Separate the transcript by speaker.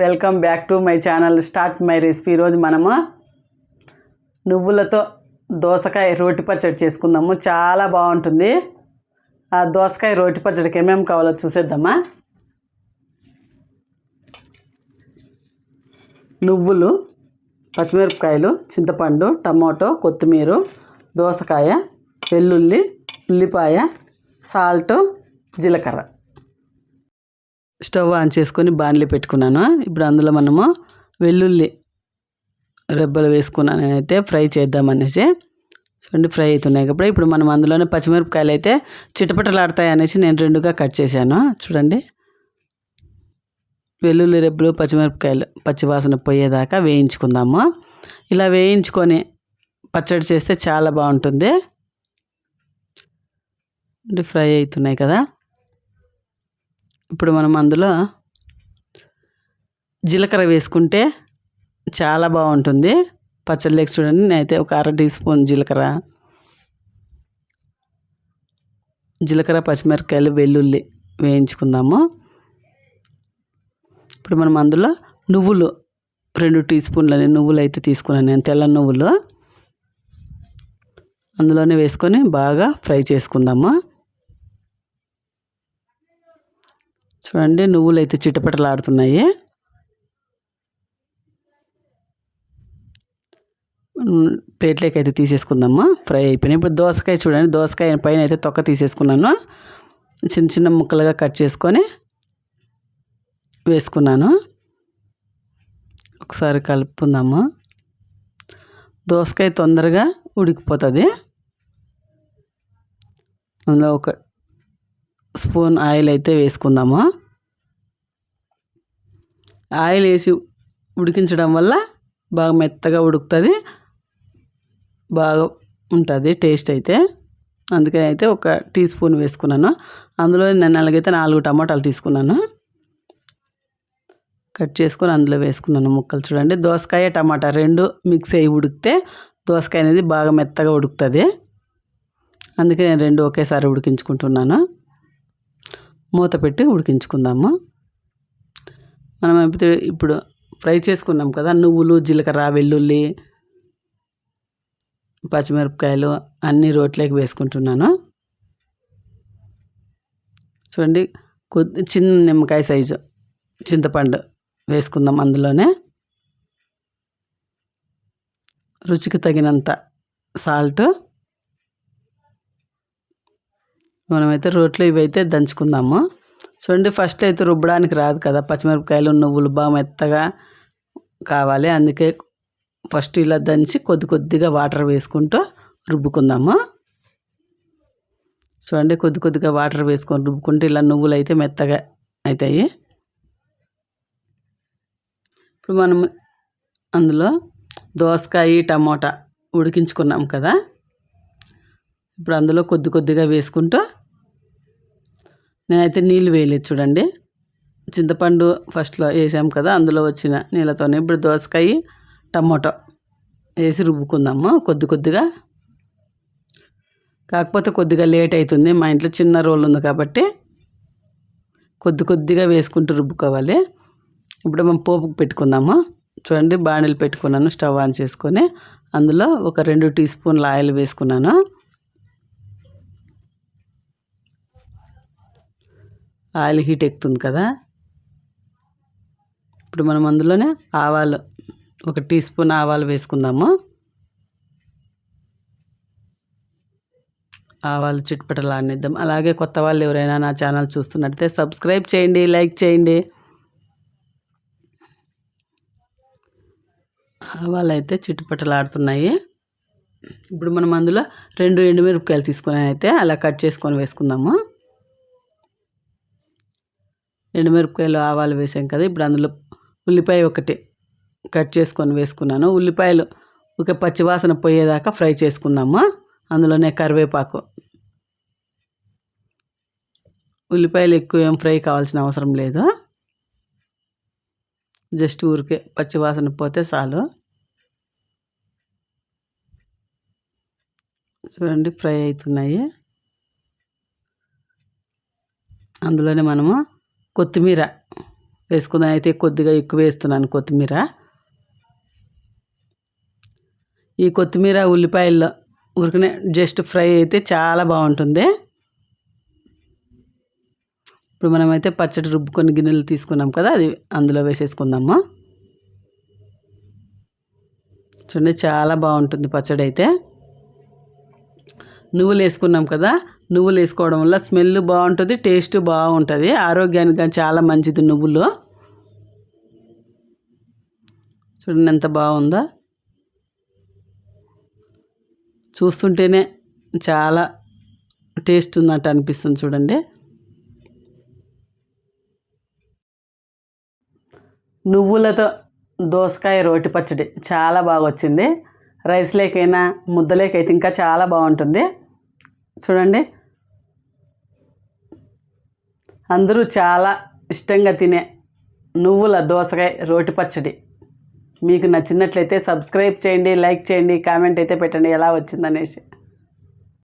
Speaker 1: Welcome back to my channel start my recipe. ఈరోజు మనము నువ్వులతో దోసకాయ రోటి పచ్చడి చేసుకుందాము. చాలా బాగుంటుంది. ఆ దోసకాయ రోటి పచ్చడికి ఏమేమి కావాలో చూసేద్దామా? నువ్వులు పచ్చిమిరపకాయలు చింతపండు టమాటో కొత్తిమీర దోసకాయ వెల్లుల్లి ఉల్లిపాయ సాల్ట్ జీలకర్ర. స్టవ్ ఆన్ చేసుకొని బాణలి పెట్టుకున్నాను. ఇప్పుడు అందులో మనము వెల్లుల్లి రెబ్బలు వేసుకున్నాను అయితే ఫ్రై చేద్దామనేసి. చూడండి ఫ్రై అవుతున్నాయి కాబట్టి ఇప్పుడు మనం అందులోనే పచ్చిమిరపకాయలు అయితే చిటపటలాడతాయి అనేసి నేను రెండుగా కట్ చేశాను. చూడండి. వెల్లుల్లి రెబ్బలు పచ్చిమిరపకాయలు పచ్చివాసన పోయేదాకా వేయించుకుందాము. ఇలా వేయించుకొని పచ్చడి చేస్తే చాలా బాగుంటుంది. ఫ్రై అవుతున్నాయి కదా. ఇప్పుడు మనం అందులో జీలకర్ర వేసుకుంటే చాలా బాగుంటుంది. పచ్చడిలోకి చూడండి నేనైతే ఒక అర టీ స్పూన్ జీలకర్ర. జీలకర్ర పచ్చిమిరపకాయలు వెల్లుల్లి వేయించుకుందాము. ఇప్పుడు మనం అందులో నువ్వులు రెండు టీ స్పూన్లని నువ్వులు అయితే తీసుకున్నాను నేను తెల్ల నువ్వులు. అందులోనే వేసుకొని బాగా ఫ్రై చేసుకుందాము. చూడండి నువ్వులు అయితే చిటపటలాడుతున్నాయి. ప్లేట్లోకి అయితే తీసేసుకుందాము? ఫ్రై అయిపోయినాయి. ఇప్పుడు దోసకాయ చూడండి దోసకాయ పైన అయితే తొక్క తీసేసుకున్నాను. చిన్న చిన్న ముక్కలుగా కట్ చేసుకొని వేసుకున్నాను. ఒకసారి కలుపుకుందాము? దోసకాయ తొందరగా ఉడికిపోతుంది. అందులో ఒక స్పూన్ ఆయిల్ అయితే వేసుకుందాము? ఆయిల్ వేసి ఉడికించడం వల్ల బాగా మెత్తగా ఉడుకుతుంది. బాగా ఉంటుంది టేస్ట్ అయితే. అందుకని అయితే ఒక టీ స్పూన్ వేసుకున్నాను. అందులో నేను అలాగైతే నాలుగు టమాటాలు తీసుకున్నాను. కట్ చేసుకొని అందులో వేసుకున్నాను ముక్కలు చూడండి. దోసకాయ టమాటా రెండు మిక్స్ అయ్యి ఉడికితే దోసకాయ అనేది బాగా మెత్తగా ఉడుకుతుంది. అందుకే నేను రెండు ఒకేసారి ఉడికించుకుంటున్నాను. మూత పెట్టి ఉడికించుకుందాము. మనం ఇప్పుడు ఫ్రై చేసుకున్నాం కదా నువ్వులు జీలకర్ర వెల్లుల్లి పచ్చిమిరపకాయలు అన్నీ రోట్లోకి వేసుకుంటున్నాను. చూడండి కొద్ది చిన్న నిమ్మకాయ సైజు చింతపండు వేసుకుందాం అందులోనే. రుచికి తగినంత సాల్ట్. మనమైతే రోట్లో ఇవైతే దంచుకుందాము. చూడండి ఫస్ట్ అయితే రుబ్బడానికి రాదు కదా. పచ్చిమిరపకాయలు నువ్వులు బాగా మెత్తగా కావాలి. అందుకే ఫస్ట్ ఇలా దంచి కొద్ది కొద్దిగా వాటర్ వేసుకుంటూ రుబ్బుకుందాము. చూడండి కొద్ది కొద్దిగా వాటర్ వేసుకొని రుబ్బుకుంటే ఇలా నువ్వులు అయితే మెత్తగా అవుతాయి ఇప్పుడు మనం అందులో దోసకాయ టమోటా ఉడికించుకున్నాం కదా. ఇప్పుడు అందులో కొద్ది కొద్దిగా వేసుకుంటూ నేనైతే నీళ్ళు వేయలేదు చూడండి. చింతపండు ఫస్ట్లో వేసాం కదా అందులో వచ్చిన నీళ్ళతోనే ఇప్పుడు దోసకాయ టమాటో వేసి రుబ్బుకుందాము కొద్ది కొద్దిగా. కాకపోతే కొద్దిగా లేట్ అవుతుంది మా ఇంట్లో చిన్న రోల్ ఉంది కాబట్టి కొద్ది కొద్దిగా వేసుకుంటూ రుబ్బుకోవాలి. ఇప్పుడు మనం పోపుకు పెట్టుకుందాము. చూడండి బాణీలు పెట్టుకున్నాను స్టవ్ ఆన్ చేసుకొని అందులో ఒక రెండు టీ స్పూన్ల ఆయిల్ వేసుకున్నాను. ఆయిల్ హీట్ ఎక్కుతుంది కదా. ఇప్పుడు మనం అందులోనే ఆవాలు ఒక టీ స్పూన్ ఆవాలు వేసుకుందాము. ఆవాలు చిట్పటలు ఆనిద్దాం అలాగే కొత్త వాళ్ళు ఎవరైనా నా ఛానల్ చూస్తున్నట్లయితే సబ్స్క్రైబ్ చేయండి లైక్ చేయండి. ఆవాలు అయితే చిట్టుపట్టలు ఆడుతున్నాయి ఇప్పుడు మనం అందులో రెండు ఎండుమిరపకాయలు తీసుకొని అయితే అలా కట్ చేసుకొని వేసుకుందాము. ఎండుమిరపకాయలు ఆవాలు వేసాం కదా ఇప్పుడు అందులో ఉల్లిపాయ ఒకటి కట్ చేసుకొని వేసుకున్నాను. ఉల్లిపాయలు ఒక పచ్చివాసన పోయేదాకా ఫ్రై చేసుకుందాము అందులోనే కరివేపాకు. ఉల్లిపాయలు ఎక్కువ ఏం ఫ్రై కావాల్సిన అవసరం లేదు? జస్ట్ ఊరికే పచ్చివాసన పోతే చాలు. చూడండి ఫ్రై అవుతున్నాయి. అందులోనే మనము కొత్తిమీర వేసుకుందాం అయితే కొద్దిగా ఎక్కువ వేస్తున్నాను కొత్తిమీర. ఈ కొత్తిమీర ఉల్లిపాయల్లో ఉరికనే జస్ట్ ఫ్రై అయితే చాలా బాగుంటుంది. ఇప్పుడు మనమైతే పచ్చడి రుబ్బుకొని గిన్నెలు తీసుకున్నాం కదా అది అందులో వేసేసుకుందాము. చూడండి చాలా బాగుంటుంది పచ్చడి అయితే నువ్వులు వేసుకున్నాం కదా నువ్వులు వేసుకోవడం వల్ల స్మెల్ బాగుంటుంది టేస్ట్ బాగుంటుంది. ఆరోగ్యానికి కానీ చాలా మంచిది నువ్వులు. చూడండి ఎంత బాగుందో. చూస్తుంటేనే చాలా టేస్ట్ ఉన్నట్టు అనిపిస్తుంది చూడండి. నువ్వులతో దోసకాయ రోటి పచ్చడి చాలా బాగా వచ్చింది రైస్ లేకైనా ముద్దలేకైతే ఇంకా చాలా బాగుంటుంది. చూడండి. అందరూ చాలా ఇష్టంగా తినే నువ్వుల దోసకాయ రోటి పచ్చడి. మీకు నచ్చినట్లయితే సబ్స్క్రైబ్ చేయండి లైక్ చేయండి కామెంట్ అయితే పెట్టండి ఎలా వచ్చిందనేసి.